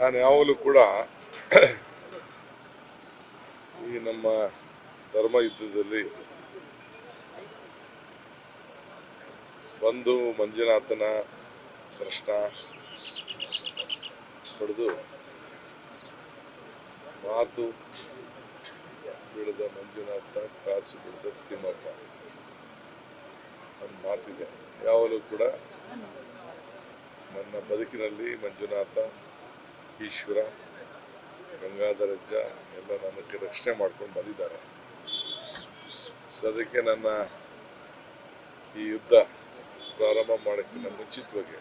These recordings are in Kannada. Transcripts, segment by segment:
ನಾನು ಯಾವಾಗಲೂ ಕೂಡ ಈ ನಮ್ಮ ಧರ್ಮ ಯುದ್ಧದಲ್ಲಿ ಬಂದು ಮಂಜುನಾಥನ ದರ್ಶನ ಪಡೆದು ಮಾತು ಬಿಡದ ಮಂಜುನಾಥ ಕಾಸು ಬಿಡದ ತಿಮ್ಮಪ್ಪ. ಒಂದು ಮಾತಿದೆ. ಯಾವಾಗಲೂ ಕೂಡ ನನ್ನ ಬದುಕಿನಲ್ಲಿ ಮಂಜುನಾಥ ಈಶ್ವರ, ಗಂಗಾಧರಜ್ಜ ಎಲ್ಲ ನನಗೆ ರಕ್ಷಣೆ ಮಾಡ್ಕೊಂಡು ಬಂದಿದ್ದಾರೆ. ಸೊ ಅದಕ್ಕೆ ನನ್ನ ಈ ಯುದ್ಧ ಪ್ರಾರಂಭ ಮಾಡೋಕ್ಕಿಂತ ಮುಂಚಿತವಾಗಿ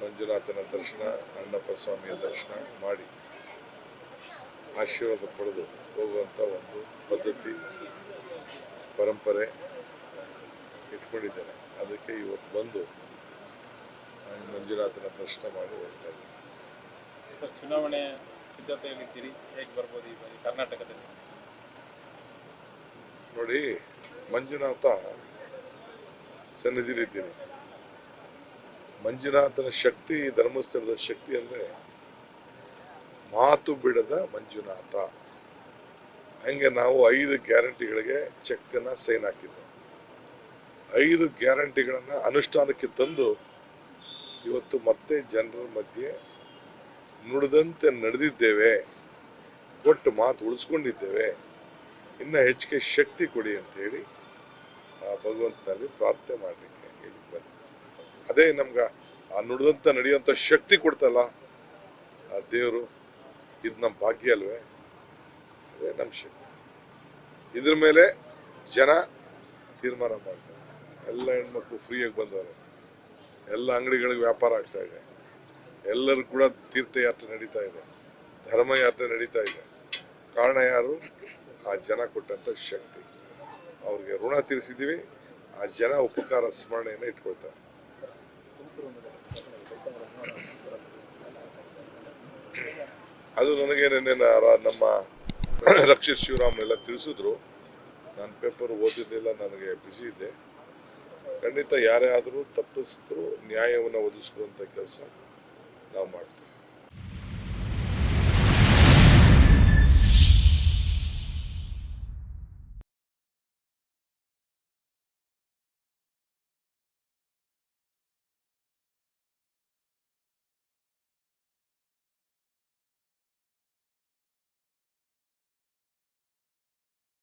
ಮಂಜುನಾಥನ ದರ್ಶನ ಅಣ್ಣಪ್ಪ ಸ್ವಾಮಿಯ ದರ್ಶನ ಮಾಡಿ ಆಶೀರ್ವಾದ ಪಡೆದು ಹೋಗುವಂಥ ಒಂದು ಪದ್ಧತಿ, ಪರಂಪರೆ ಇಟ್ಕೊಂಡಿದ್ದೇನೆ. ಅದಕ್ಕೆ ಇವತ್ತು ಬಂದು ಮಂಜುನಾಥನ ದರ್ಶನ ಮಾಡಿ ಹೋಗ್ತಾ ಇದ್ದೀನಿ. ಚುನಾವಣೆ ಸಿದ್ಧತೆಯಲ್ಲಿದ್ದೀರಿ. ಹೇಗೆ ಬರ್ಬೋದು ಈ ಬಾರಿ ಕರ್ನಾಟಕದಲ್ಲಿ? ನೋಡಿ, ಮಂಜುನಾಥ ಸನ್ನಿಧಿಲಿದ್ದೀನಿ ಮಂಜುನಾಥನ ಶಕ್ತಿ, ಧರ್ಮಸ್ಥಳದ ಶಕ್ತಿ ಅಂದರೆ ಮಾತು ಬಿಡದ ಮಂಜುನಾಥ. ಹಂಗೆ ನಾವು ಐದು ಗ್ಯಾರಂಟಿಗಳಿಗೆ ಚೆಕ್ಕನ್ನು ಸೈನ್ ಹಾಕಿದ್ದು. ಐದು ಗ್ಯಾರಂಟಿಗಳನ್ನು ಅನುಷ್ಠಾನಕ್ಕೆ ತಂದು ಇವತ್ತು ಮತ್ತೆ ಜನರ ಮಧ್ಯೆ ನುಡಿದಂತೆ ನಡೆದಿದ್ದೇವೆ. ಕೊಟ್ಟು ಮಾತು ಉಳಿಸ್ಕೊಂಡಿದ್ದೇವೆ. ಇನ್ನು ಹೆಚ್ಚಿಗೆ ಶಕ್ತಿ ಕೊಡಿ ಅಂತ ಹೇಳಿ ಆ ಭಗವಂತನಲ್ಲಿ ಪ್ರಾರ್ಥನೆ ಮಾಡಲಿಕ್ಕೆ ಹೇಳಿ ಅದೇ ನಮ್ಗೆ ಆ ನುಡಿದಂತ ನಡೆಯುವಂಥ ಶಕ್ತಿ ಕೊಡ್ತಲ್ಲ, ಆ ದೇವರು ಇದು ನಮ್ಮ ಭಾಗ್ಯ ಅಲ್ವೇ? ಅದೇ ನಮ್ಮ ಶಕ್ತಿ. ಇದ್ರ ಮೇಲೆ ಜನ ತೀರ್ಮಾನ ಮಾಡ್ತಾರೆ. ಎಲ್ಲ ಹೆಣ್ಮಕ್ಳು ಫ್ರೀಯಾಗಿ ಬಂದವರು. ಎಲ್ಲ ಅಂಗಡಿಗಳಿಗೆ ವ್ಯಾಪಾರ ಆಗ್ತಾ ಇದೆ. ಎಲ್ಲರೂ ಕೂಡ ತೀರ್ಥಯಾತ್ರೆ ನಡೀತಾ ಇದೆ. ಧರ್ಮಯಾತ್ರೆ ನಡೀತಾ ಇದೆ. ಕಾರಣ ಯಾರು? ಆ ಜನ ಕೊಟ್ಟಂತ ಶಕ್ತಿ. ಅವ್ರಿಗೆ ಋಣ ತೀರಿಸಿದ್ದೀವಿ. ಆ ಜನ ಉಪಕಾರ ಸ್ಮರಣೆಯನ್ನು ಇಟ್ಕೊಳ್ತಾರೆ. ಅದು ನನಗೆ ನಿನ್ನೆ ನಮ್ಮ ರಕ್ಷಿತ್ ಶಿವರಾಮ್ ಎಲ್ಲ ತಿಳಿಸಿದ್ರು. ನಾನು ಪೇಪರ್ ಓದಿದ್ದಿಲ್ಲ ನನಗೆ ಬಿಸಿ ಇದೆ. ಖಂಡಿತ ಯಾರೇ ಆದರೂ ತಪ್ಪಿಸಿದ್ರು ನ್ಯಾಯವನ್ನು ಒದಗಿಸುವಂಥ ಕೆಲಸ.